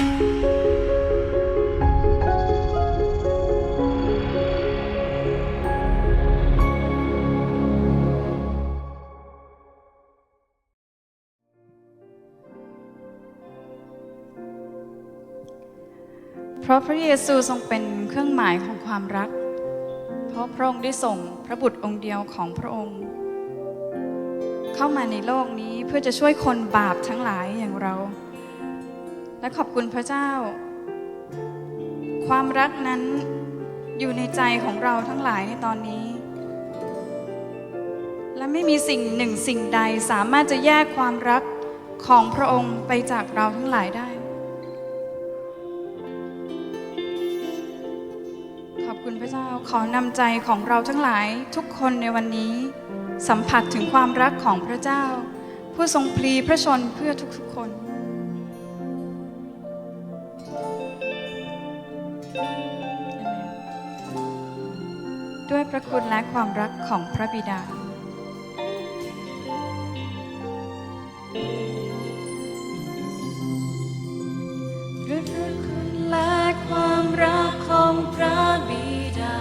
เพราะพระเยซูทรงเป็นเครื่องหมายของความรัก เพราะพระองค์ได้ส่งพระบุตรองค์เดียวของพระองค์ เข้ามาในโลกนี้เพื่อจะช่วยคนบาปทั้งหลายอย่างเรา และขอบคุณพระเจ้า ความรักนั้นอยู่ในใจของเราทั้งหลายในตอนนี้ และไม่มีสิ่งหนึ่งสิ่งใดสามารถจะแยกความรักของพระองค์ไปจากเราทั้งหลายได้ ขอบคุณพระเจ้าขอนำใจของเราทั้งหลายทุกคนในวันนี้ สัมผัสถึงความรักของพระเจ้า ผู้ทรงพลีพระชนเพื่อทุกๆคน พระคุณและความรักของพระบิดา พระคุณและความรักของพระบิดา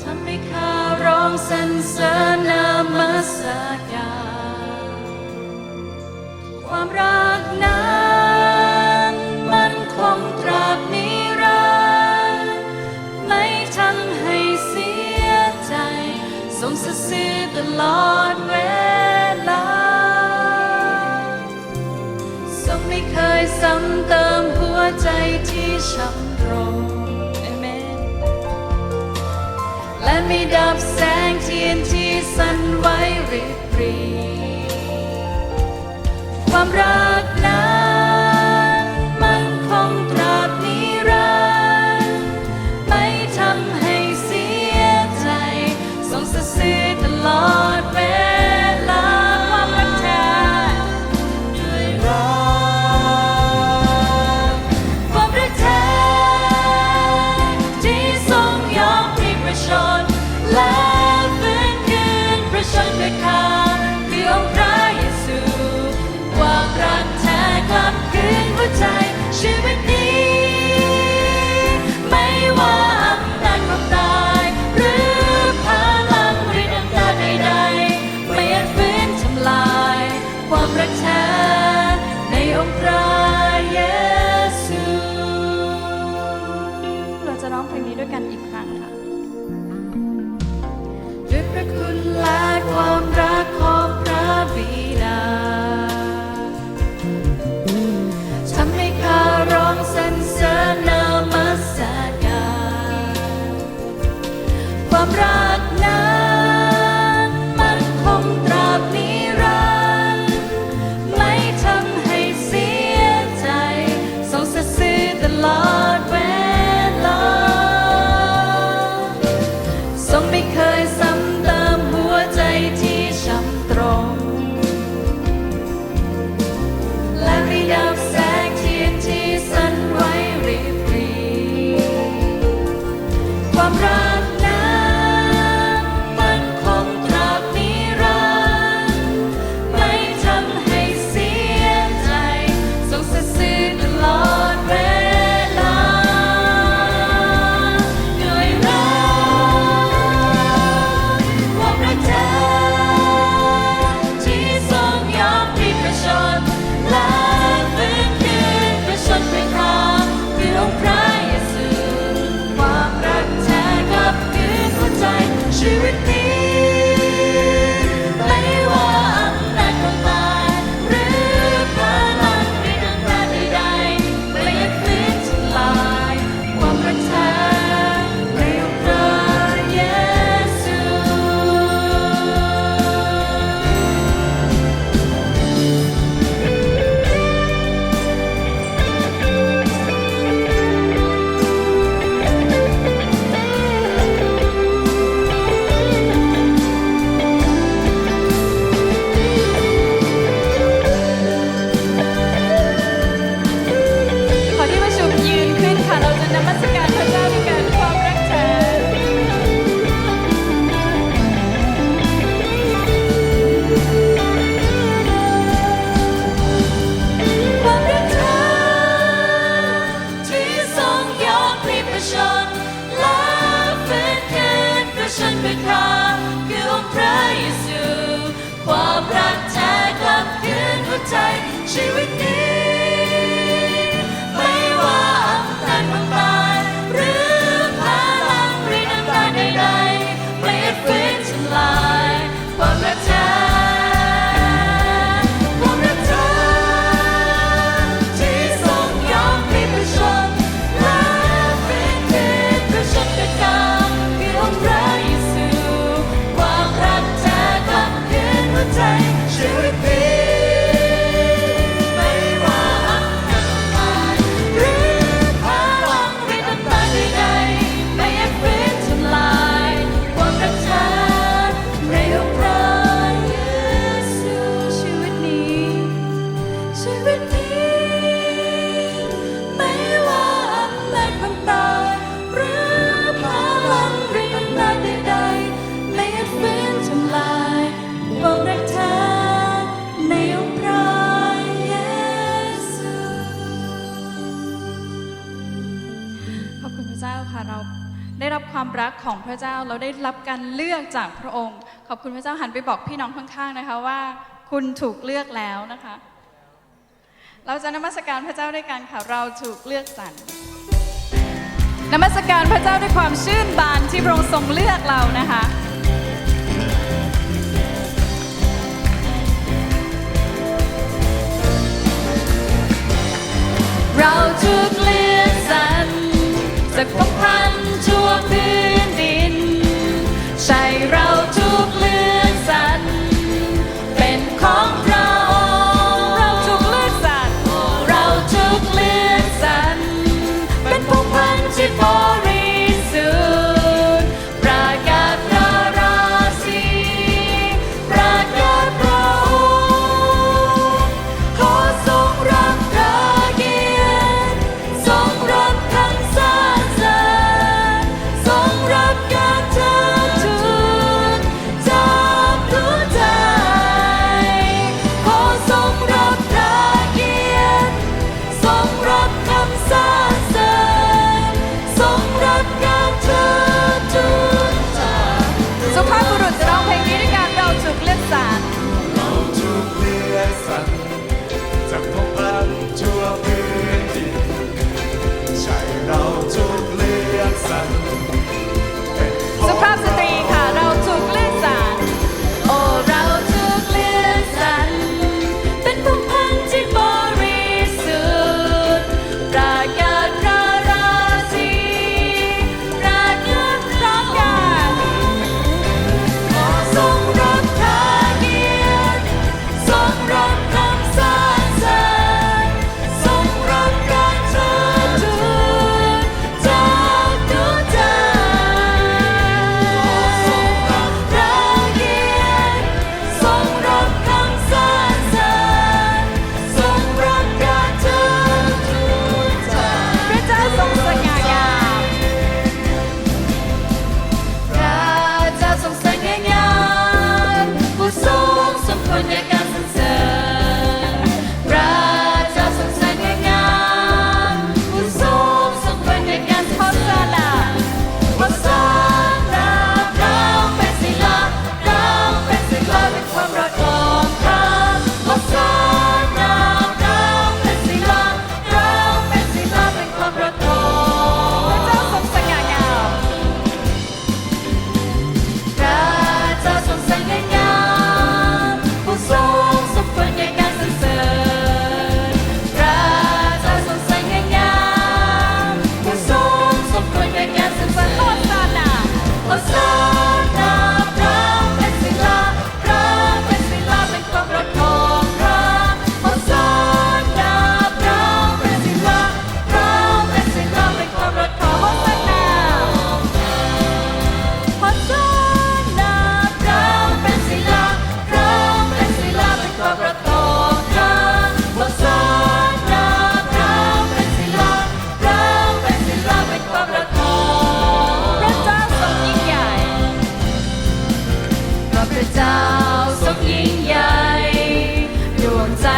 ทำให้ข้าร้องสรรเสริญนามัสการ ลอดเวลาทรงไม่เคยซ้ำเติมหัวใจที่ช้ำรงเอเมนและไม่ดับแสงเทียนที่สั่นไหวริบรีความรัก вам рад. ค่ะเราได้รับความรักของพระเจ้าเราได้รับการเลือกจากพระองค์ ขอบคุณพระเจ้าหันไปบอกพี่น้องข้างๆนะคะว่า คุณถูกเลือกแล้วนะคะ เราจะนมัสการพระเจ้าด้วยกันค่ะเราถูกเลือกสรรนมัสการพระเจ้าด้วยความชื่นบานที่พระองค์ทรงเลือกเรานะคะเราถูกเลือก จากพวกพันทั่วพื้น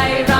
life.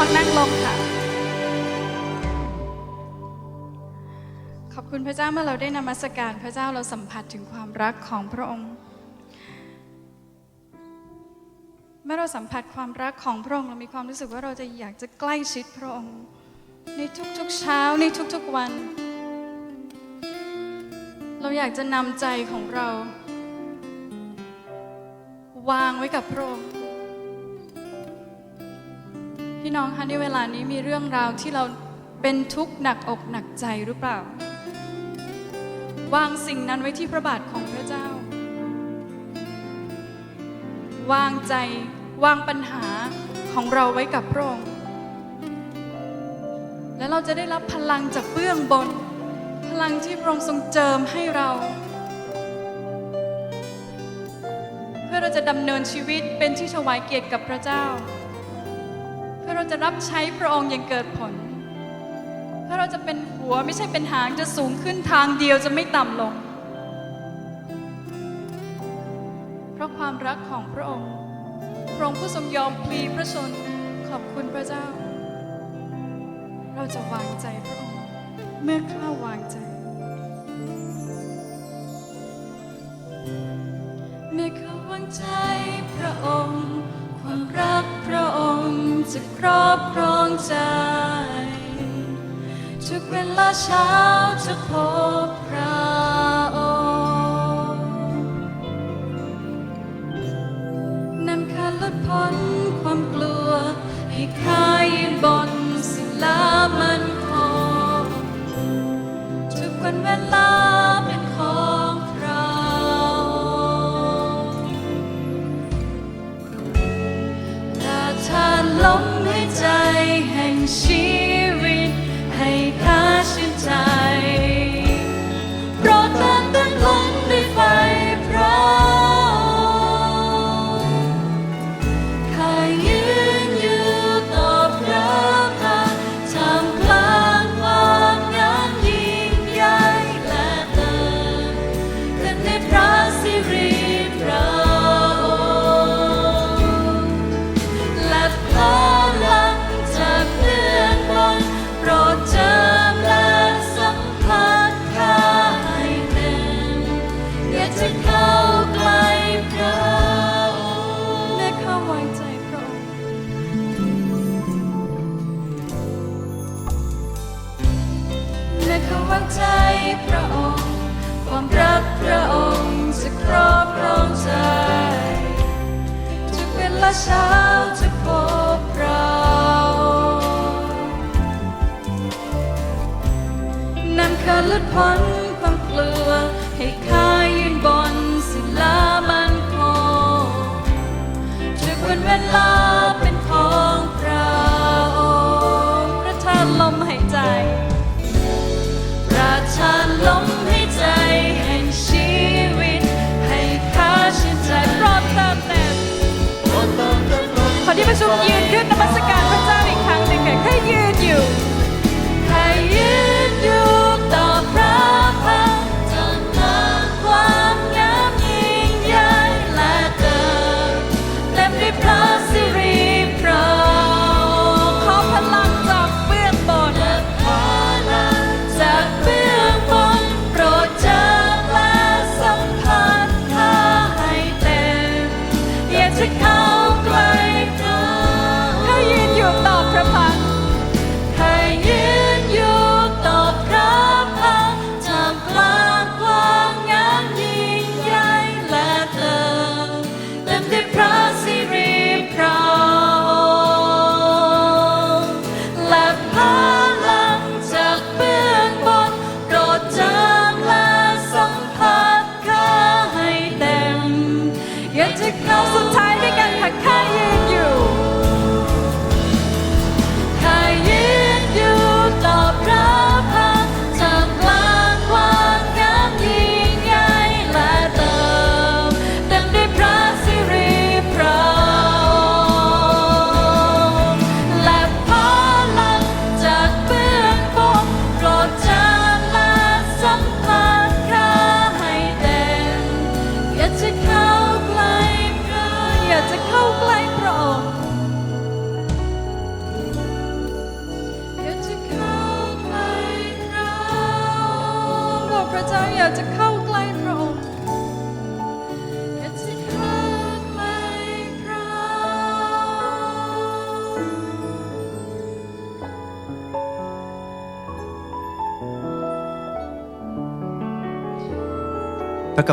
องนั่งลงค่ะ ขอบคุณพระเจ้าเมื่อเราได้นมัสการพระเจ้าเราสัมผัสถึงความรักของพระองค์ เมื่อเราสัมผัสความรักของพระองค์เรามีความรู้สึกว่าเราจะอยากจะใกล้ชิดพระองค์ ในทุกๆเช้าในทุกๆวัน เราอยากจะนำใจของเรา วางไว้กับพระองค์ พี่น้องคะในเวลานี้มีเรื่องราวที่เราเป็นทุกข์หนักอกหนักใจหรือเปล่า วางสิ่งนั้นไว้ที่พระบาทของพระเจ้า วางใจวางปัญหาของเราไว้กับพระองค์และเราจะได้รับพลังจากเบื้องบน พลังที่พระองค์ทรงเจิมให้เรา เพื่อเราจะดำเนินชีวิตเป็นที่ถวายเกียรติกับพระเจ้า เราจะรับใช้พระองค์อย่างเกิดผลเพื่อเราจะเป็นหัวไม่ใช่เป็นหางจะสูงขึ้นทางเดียวจะไม่ต่ำลง เพราะความรักของพระองค์ พระองค์ผู้ทรงยอมพลีพระชนขอบคุณพระเจ้า เราจะวางใจพระองค์ เมื่อข้าวางใจ เมื่อเขาวางใจพระองค์ ความรักพระองค์ จะครอบครองใจ ทุกเวลาเช้าจะพบพระองค์นำข้าลดพ้นความกลัว ให้ข้ายืนบนศิลามันคงทุกวันเวลา พระองค์ ความรักพระองค์จะครอบครองใจ ทุกเวลาเช้าจะพบเรานำข้าหลุดพ้นความกลัว ให้ข้ายืนบนศิลามันคงทุกวันเวลาเป็นของพระองค์ประทานลมหายใจ ทานลม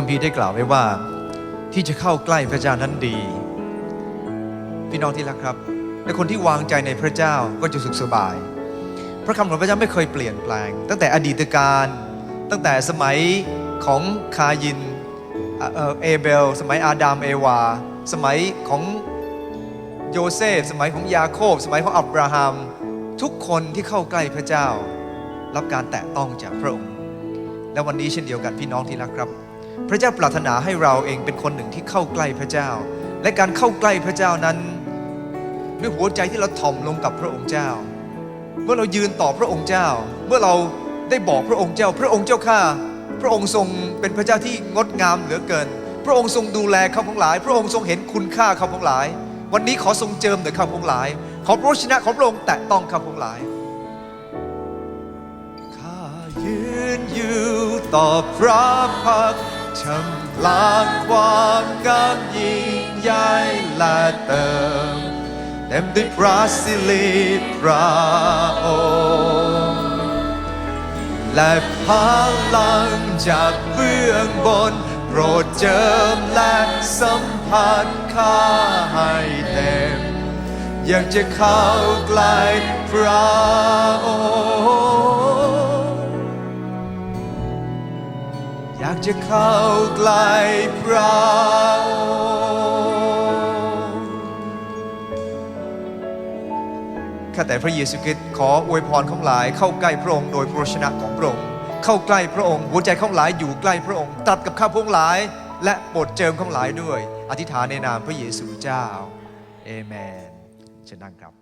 คัมภีร์ได้กล่าวไว้ว่า ที่จะเข้าใกล้พระเจ้านั้นดี พี่น้องที่รักครับ และคนที่วางใจในพระเจ้าก็จะสุขสบาย พระคำของพระเจ้าไม่เคยเปลี่ยนแปลง ตั้งแต่อดีตการ ตั้งแต่สมัยของคายินเอเอ่อเอเบล สมัยอาดามเอวา สมัยของโยเซฟ สมัยของยาโคบ สมัยของอับราฮัม ทุกคนที่เข้าใกล้พระเจ้า รับการแตะต้องจากพระองค์ และวันนี้เช่นเดียวกันพี่น้องที่รักครับ พระเจ้าปรารถนาให้เราเองเป็นคนหนึ่งที่เข้าใกล้พระเจ้า และการเข้าใกล้พระเจ้านั้น ด้วยหัวใจที่เราถ่อมลงกับพระองค์เจ้า เมื่อเรายืนต่อพระองค์เจ้า เมื่อเราได้บอกพระองค์เจ้า พระองค์เจ้าข้าพระองค์ทรงเป็นพระเจ้าที่งดงามเหลือเกิน พระองค์ทรงดูแลเขาทั้งหลาย พระองค์ทรงเห็นคุณค่าเขาทั้งหลาย วันนี้ขอทรงเจิมเหนือเขาทั้งหลาย ขอพระชนะของพระองค์แตะต้องเขาทั้งหลายข้ายืนอยู่ต่อพระพักตร์ ชำลางความงามยิ่งใหญ่และเติม เต็มด้วยพระสิริพระองค์และพลังจากเบื้องบน โปรดเจิมและสัมผัสข้าให้เต็ม อยากจะเข้าใกล้พระอง อยากจะเข้าใกล้พระองค์ข้าแต่พระเยซูคริสต์ขออวยพรข้างหลายเข้าใกล้พระองค์โดยพระชนะของพระองค์เข้าใกล้พระองค์หัวใจข้างหลายอยู่ใกล้พระองค์ตัดกับข้าพวกหลาย และโปรดเจิมข้างหลายด้วย อธิษฐานในนามพระเยซูเจ้าเอเมนเชิญนั่งครับ